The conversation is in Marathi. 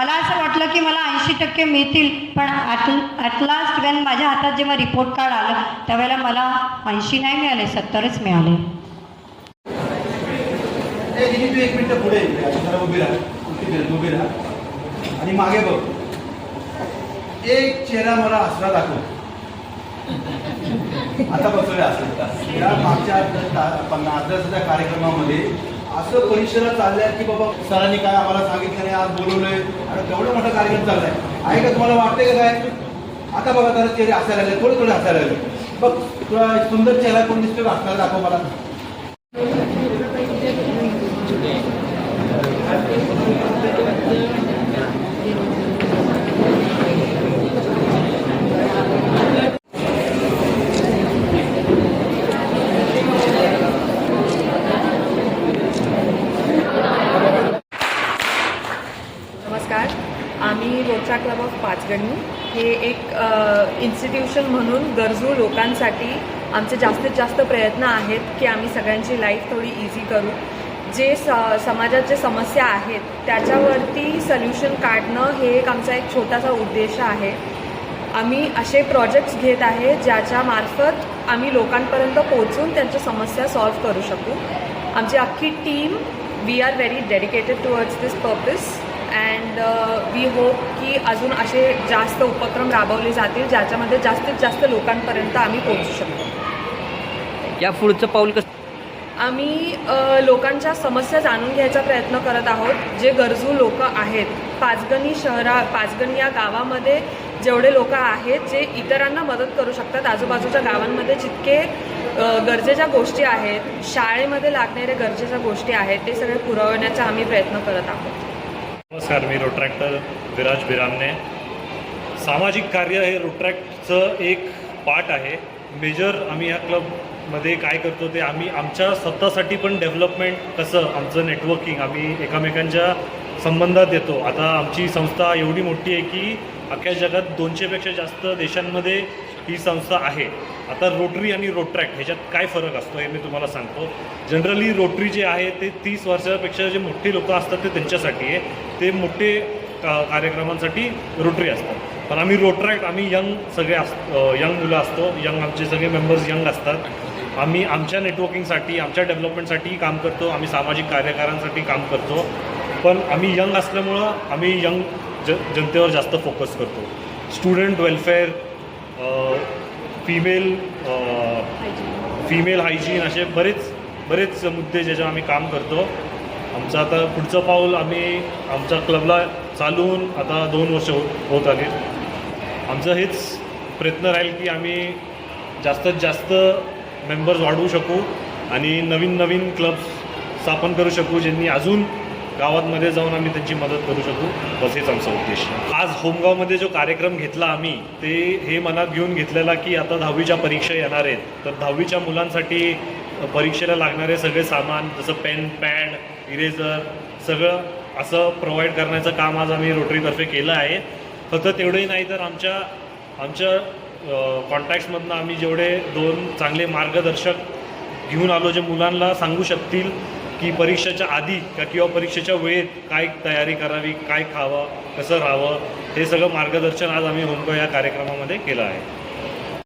मला असं वाटलं की मला ऐंशी टक्के मिळतील पण ॲट ॲट लास्ट वेन माझ्या हातात जेव्हा रिपोर्ट कार्ड आलं त्यावेळेला मला ऐंशी नाही मिळाले सत्तरच मिळाले. एक पुढे उभी राहा. उभी राहा, आणि मागे बघ. एक चेहरा मला हसरा दाखव. आता बसवले असेल मागच्या पन्नास कार्यक्रमामध्ये असं परिसरात चाललंय की बाबा सरांनी काय आम्हाला सांगितलं नाही आज बोलवलंय. आणि तेवढं मोठा कार्यक्रम चाललाय. आहे का तुम्हाला वाटतंय का काय? आता बघा त्याला चेहरे हसायला लागले थोडे थोडे हसायला लागले. बघ तुला सुंदर चेहरा कोण दिसतो का? हसायला दाखव मला नमस्कार आम्ही रोचा क्लब ऑफ पाचगणी हे एक इन्स्टिट्यूशन म्हणून गरजू लोकांसाठी आमचे जास्तीत जास्त प्रयत्न आहेत की आम्ही सगळ्यांची लाईफ थोडी इझी करू. जे स समाजात जे समस्या आहेत त्याच्यावरती सल्युशन काढणं हे एक आमचा एक छोटासा उद्देश आहे. आम्ही असे प्रोजेक्ट्स घेत आहे ज्याच्या मार्फत आम्ही लोकांपर्यंत पोहोचून त्यांच्या समस्या सॉल्व्ह करू शकू. आमची अख्खी team we are very dedicated towards this purpose and we hope की अजून असे जास्त उपक्रम राबवले जातील ज्याच्यामध्ये जास्तीत जास्त लोकांपर्यंत आम्ही पोहोचू शकतो. या पुढचं पाऊल कसं? आम्ही लोकांच्या समस्या जाणून घ्यायचा प्रयत्न करत आहोत. जे गरजू लोक आहेत पाचगणी शहरा पाचगणी या गावामध्ये जेवढे लोक आहेत जे इतरांना मदत करू शकतात आजूबाजूच्या गावांमध्ये जितके गरजेच्या गोष्टी आहेत शाळेमध्ये लागणाऱ्या गरजेच्या गोष्टी आहेत ते सगळे पुरवण्याचा आम्ही प्रयत्न करत आहोत. नमस्कार मी रोट्रॅक्टर विराज बिरामने. सामाजिक कार्य हे रोट्रॅक्टचं एक पार्ट आहे. मेजर आम्ही या क्लबमध्ये काय करतो ते आम्ही आमच्या स्वतःसाठी पण डेव्हलपमेंट कसं आमचं नेटवर्किंग आम्ही एकामेकांच्या संबंधात येतो आता आमची संस्था एवढी मोठी आहे की अख्ख्या जगात दोनशेपेक्षा जास्त देशांमध्ये ही संस्था आहे. आता रोटरी आणि रोट्रॅक्ट ह्याच्यात काय फरक असतो हे मी तुम्हाला सांगतो. जनरली रोटरी जे आहे ते तीस वर्षापेक्षा जे मोठे लोक असतात ते त्यांच्यासाठी आहे. ते मोठे का कार्यक्रमांसाठी रोटरी असतात. पण आम्ही रोट्रॅक्ट आम्ही यंग सगळे अस यंग मुलं असतो. यंग आमचे सगळे मेंबर्स यंग असतात. आम्ही आमच्या नेटवर्किंगसाठी आमच्या डेव्हलपमेंटसाठी काम करतो. आम्ही सामाजिक कार्यकारांसाठी काम करतो. पण आम्ही यंग असल्यामुळं आम्ही यंग ज जनतेवर जास्त फोकस करतो. Student welfare female female hygiene असे बरेच बरेच मुद्दे ज्याच्यावर आम्ही काम करतो. आमचं आता पुढचं पाऊल आम्ही आमच्या क्लबला चालून आता दोन वर्ष हो होत आले. आमचं हेच प्रयत्न राहील की आम्ही जास्तीत जास्त मेंबर्स वाढवू शकू आणि नवीन नवीन क्लब्स स्थापन करू शकू ज्यांनी अजून गावांमध्ये जाऊन आम्ही त्यांची मदत करू शकू बस हेच आमचा उद्देश. आज होमगावमध्ये जो कार्यक्रम घेतला आम्ही ते हे मनात घेऊन घेतलेला की आता दहावीच्या परीक्षा येणार आहेत. तर दहावीच्या मुलांसाठी परीक्षेला लागणारे सगळे सामान जसं पेन पॅड इरेझर सगळं असं प्रोव्हाइड करण्याचं काम आज आम्ही रोटरीतर्फे केलं आहे. फक्त तेवढंही नाही तर आमच्या आमच्या कॉन्टॅक्ट्समधनं आम्ही जेवढे दोन चांगले मार्गदर्शक घेऊन आलो जे मुलांना सांगू शकतील की परीक्षेच्या आधी का किंवा परीक्षेच्या वेळेत काय तयारी करावी काय खावं कसं राहावं हे सगळं मार्गदर्शन आज आम्ही होमको या कार्यक्रमामध्ये केलं आहे.